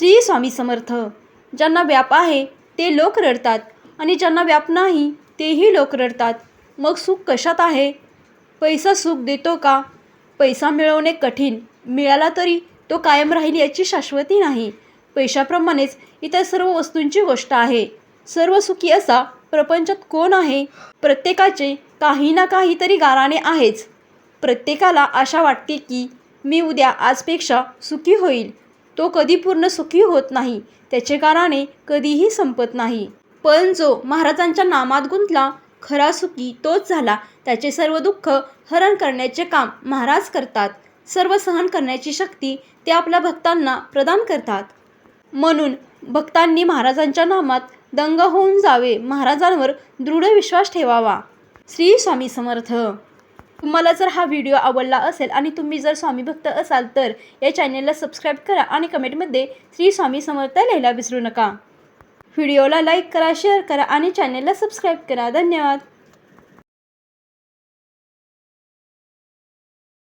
श्री स्वामी समर्थ. ज्यांना व्याप आहे ते लोक रडतात. आणि ज्यांना व्याप नाही तेही लोक रडतात. मग सुख कशात आहे? पैसा सुख देतो का? पैसा मिळवणे कठीण. मिळाला तरी तो कायम राहील याची शाश्वती नाही. पैशाप्रमाणेच इतर सर्व वस्तूंची गोष्ट आहे. सर्व सुखी असा प्रपंचात कोण आहे? प्रत्येकाचे काही ना काहीतरी गाराणे आहेच. प्रत्येकाला आशा वाटते की मी उद्या आजपेक्षा सुखी होईल. तो कधी पूर्ण सुखी होत नाही त्याचे गाराणे कधीही संपत नाही. पण जो महाराजांच्या नामात गुंतला खरा सुखी तोच झाला. त्याचे सर्व दुःख हरण करण्याचे काम महाराज करतात. सर्व सहन करण्याची शक्ती ते आपल्या भक्तांना प्रदान करतात. म्हणून भक्तांनी महाराजांच्या नामात दंग होऊन जावे महाराजांवर दृढ विश्वास ठेवावा. श्री स्वामी समर्थ. तुम्हाला जर हा व्हिडिओ आवडला असेल आणि तुम्ही जर स्वामी भक्त असाल तर या चॅनेलला सबस्क्राईब करा आणि कमेंटमध्ये श्री स्वामी समर्थ लिहायला विसरू नका. व्हिडिओला लाईक करा शेअर करा आणि चॅनेलला सबस्क्राईब करा. धन्यवाद.